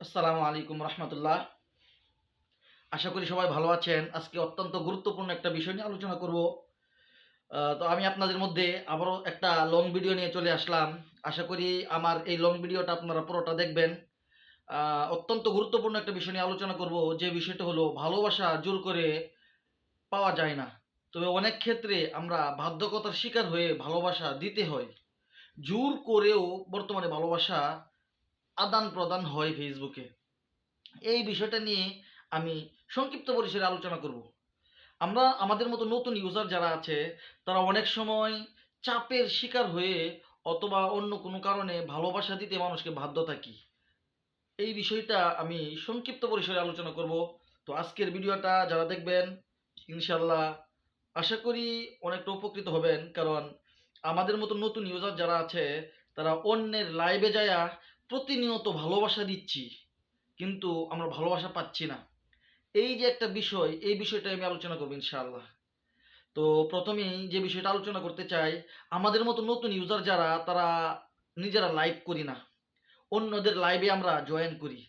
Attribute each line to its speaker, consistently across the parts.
Speaker 1: আসসালামু আলাইকুম রহমতুল্লাহ। আশা করি সবাই ভালো আছেন। আজকে অত্যন্ত গুরুত্বপূর্ণ একটা বিষয় নিয়ে আলোচনা করব। তো আমি আপনাদের মধ্যে আবারও একটা লং ভিডিও নিয়ে চলে আসলাম। আশা করি আমার এই লং ভিডিওটা আপনারা পুরোটা দেখবেন। অত্যন্ত গুরুত্বপূর্ণ একটা বিষয় নিয়ে আলোচনা করব। যে বিষয়টা হলো, ভালোবাসা জোর করে পাওয়া যায় না। তবে অনেক ক্ষেত্রে আমরা বাধ্যকতার শিকার হয়ে ভালোবাসা দিতে হয়। জোর করেও বর্তমানে ভালোবাসা আদান প্রদান হয় ফেসবুকে এই বিষয়টা নিয়ে আমি সংক্ষিপ্ত পরিসরে আলোচনা করব। আমরা আমাদের মতো নতুন ইউজার যারা আছে, তারা অনেক সময় চাপের শিকার হয়ে অথবা অন্য কোনো কারণে ভালোবাসা দিতে মানুষকে বাধ্য থাকি। এই বিষয়টা আমি সংক্ষিপ্ত পরিসরে আলোচনা করব। তো আজকের ভিডিওটা যারা দেখবেন ইনশাল্লাহ আশা করি অনেকটা উপকৃত হবেন। কারণ আমাদের মতো নতুন ইউজার যারা আছে, তারা অন্যের লাইভে যায়া প্রতিনিয়ত ভালোবাসা দিচ্ছি, কিন্তু আমরা ভালোবাসা পাচ্ছি না। এই যে একটা বিষয়, এই বিষয়টা আমি আলোচনা করব ইনশাআল্লাহ। তো প্রথমেই যে বিষয়টা আলোচনা করতে চাই, আমাদের মতো নতুন ইউজার যারা, তারা নিজেরা লাইভ করি না। অন্যদের লাইভে আমরা জয়েন করি।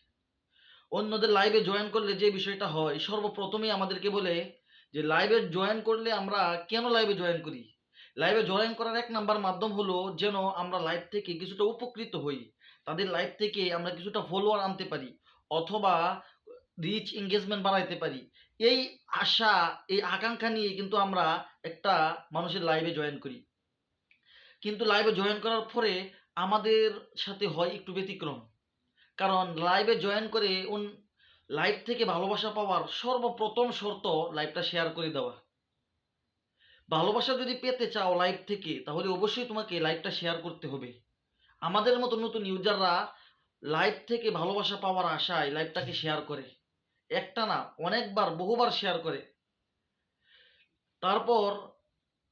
Speaker 1: অন্যদের লাইভে জয়েন করলে যে বিষয়টা হয়, সর্বপ্রথমেই আমাদেরকে বলে যে লাইভে জয়েন করলে আমরা কেন লাইভে জয়েন করি? লাইভে জয়েন করার এক নাম্বার মাধ্যম হলো যেন আমরা লাইভ থেকে কিছুটা উপকৃত হই। তাদের লাইভ থেকে আমরা কিছুটা ফলোয়ার আনতে পারি অথবা রিচ এঙ্গেজমেন্ট বাড়াইতে পারি। এই আশা, এই আকাঙ্ক্ষা নিয়ে কিন্তু আমরা একটা মানুষের লাইভে জয়েন করি। কিন্তু লাইভে জয়েন করার পরে আমাদের সাথে হয় একটু ব্যতিক্রম। কারণ লাইভে জয়েন করে লাইভ থেকে ভালোবাসা পাওয়ার সর্বপ্রথম শর্ত লাইভটা শেয়ার করে দেওয়া। ভালোবাসা যদি পেতে চাও লাইভ থেকে, তাহলে অবশ্যই তোমাকে লাইভটা শেয়ার করতে হবে। আমাদের মতো নতুন ইউজাররা লাইভ থেকে ভালোবাসা পাওয়ার আশায় লাইভটাকে শেয়ার করে। একটা না, অনেকবার, বহুবার শেয়ার করে। তারপর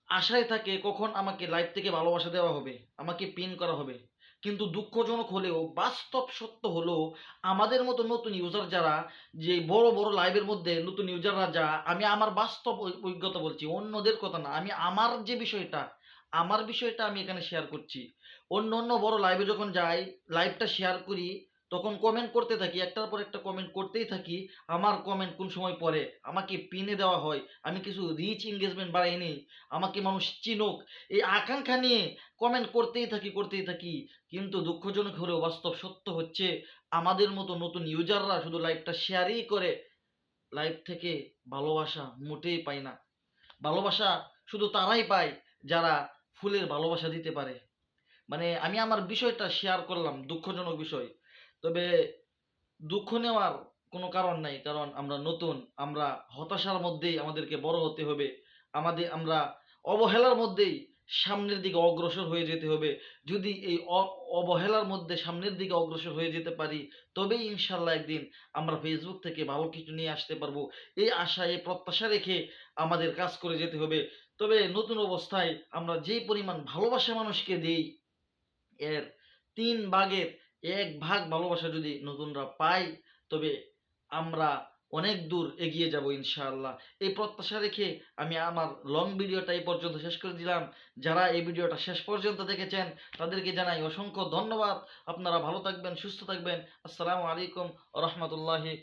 Speaker 1: আশায় থাকে কখন আমাকে লাইভ থেকে ভালোবাসা দেওয়া হবে, আমাকে পিন করা হবে। কিন্তু দুঃখজনক হলেও, বাস্তব সত্য হলো, আমাদের মতো নতুন ইউজার যারা, যে বড় বড় লাইভের মধ্যে নতুন ইউজাররা যা, আমি আমার বাস্তব অভিজ্ঞতা বলছি, অন্যদের কথা না, আমি আমার যে বিষয়টা, আমার বিষয়টা আমি এখানে শেয়ার করছি। অন্য অন্য বড় লাইভে যখন যাই লাইভটা শেয়ার করি তখন কমেন্ট করতে থাকি, একটার পর একটা কমেন্ট করতেই থাকি, আমার কমেন্ট কোন সময় পরে আমাকে পিনে দেওয়া হয়, আমি কিছু রিচ এঙ্গেজমেন্ট বাড়াই নিই, আমাকে মানুষ চিনুক, এই আকাঙ্ক্ষা নিয়ে কমেন্ট করতেই থাকি করতেই থাকি, কিন্তু দুঃখজনক হলেও বাস্তব সত্য হচ্ছে, আমাদের মতো নতুন ইউজাররা শুধু লাইভটা শেয়ারই করে লাইভ থেকে ভালোবাসা মোটেই পায় না, ভালোবাসা শুধু তারাই পায় যারা ফুলের ভালোবাসা দিতে পারে মানে আমি আমার বিষয়টা শেয়ার করলাম, দুঃখজনক বিষয় তবে দুঃখ নেওয়ার কোনো কারণ নাই, কারণ আমরা নতুন, আমরা হতাশার মধ্যেই আমাদেরকে বড় হতে হবে। আমাদের, আমরা অবহেলার মধ্যেই সামনের দিকে অগ্রসর হয়ে যেতে হবে। যদি এই অবহেলার মধ্যে সামনের দিকে অগ্রসর হয়ে যেতে পারি, তবেই ইনশাল্লাহ একদিন আমরা ফেসবুক থেকে ভালো কিছু নিয়ে আসতে পারব। এই আশা, এই প্রত্যাশা রেখে আমাদের কাজ করে যেতে হবে। তবে নতুন অবস্থায় আমরা যে পরিমাণ ভালোবাসা মানুষকে দিই, এর তিন ভাগের এক ভাগ ভালোবাসা যদি নতুনরা পাই তবে আমরা অনেক দূর এগিয়ে যাব ইনশাআল্লাহ। এই প্রত্যাশা রেখে আমি আমার লং ভিডিওটা এই পর্যন্ত শেষ করে দিলাম। যারা এই ভিডিওটা শেষ পর্যন্ত দেখেছেন, তাদেরকে জানাই অসংখ্য ধন্যবাদ। আপনারা ভালো থাকবেন, সুস্থ থাকবেন। আসসালামু আলাইকুম রহমতুল্লাহি